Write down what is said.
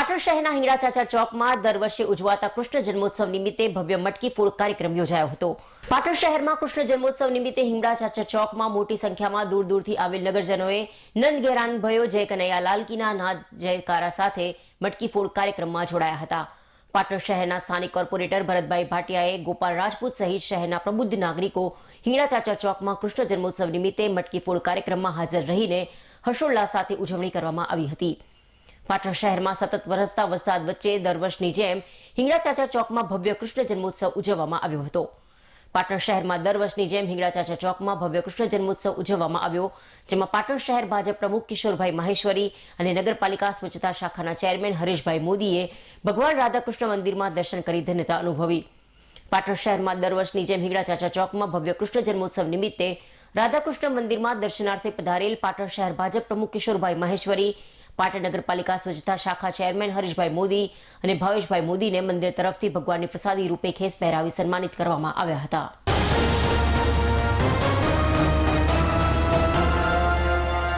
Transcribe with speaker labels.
Speaker 1: પાટણ શહેરના હિંગળા ચાચા ચોકમાં દર વર્ષે ઉજવાતા કૃષ્ણ જન્મોત્સવ નિમિત્તે ભવ્ય મટકી ફોડ કાર્યક્રમ યોજાયો હતો. પાટણ શહેરમાં કૃષ્ણ જન્મોત્સવ નિમિત્તે હિંગળા ચાચા ચોકમાં મોટી સંખ્યામાં દૂર દૂરથી આવેલ નગરજનોએ નંદ ઘેરાન ભયો, જય કનૈયા લાલકીના નાદ જયકારા સાથે મટકી ફોડ કાર્યક્રમમાં જોડાયા હતા. પાટણ શહેરના સ્થાનિક કોર્પોરેટર ભરતભાઈ ભાટિયાએ ગોપાલ રાજપૂત સહિત શહેરના પ્રબુદ્ધ નાગરિકો હિંગળા ચાચા ચોકમાં કૃષ્ણ જન્મોત્સવ નિમિત્તે મટકી ફોડ કાર્યક્રમમાં હાજર રહીને હર્ષોલ્લાસ સાથે ઉજવણી કરવામાં આવી હતી. પાટણ શહેરમાં સતત વરસતા વરસાદ વચ્ચે દર વર્ષની જેમ હિંગળા ચોકમાં ભવ્ય કૃષ્ણ જન્મોત્સવ ઉજવવામાં આવ્યો હતો. પાટણ શહેરમાં દર વર્ષની જેમ હિંગળા ચોકમાં ભવ્ય કૃષ્ણ જન્મોત્સવ ઉજવવામાં આવ્યો, જેમાં પાટણ શહેર ભાજપ પ્રમુખ કિશોરભાઈ માહેશ્વરી અને નગરપાલિકા સ્વચ્છતા શાખાના ચેરમેન હરેશભાઈ મોદીએ ભગવાન રાધાકૃષ્ણ મંદિરમાં દર્શન કરી ધન્યતા અનુભવી. પાટણ શહેરમાં દર વર્ષની જેમ હિંગળા ચાચા ચોકમાં ભવ્ય કૃષ્ણ જન્મોત્સવ નિમિત્તે રાધાકૃષ્ણ મંદિરમાં દર્શનાર્થે પધારેલ પાટણ શહેર ભાજપ પ્રમુખ કિશોરભાઈ માહેશ્વરી પાટણ નગરપાલિકા સ્વચ્છતા શાખા ચેરમેન હરીશભાઈ મોદી અને ભાવેશભાઈ મોદીને મંદિર તરફથી ભગવાનની પ્રસાદી રૂપે ખેસ પહેરાવી સન્માનિત કરવામાં આવ્યા હતા.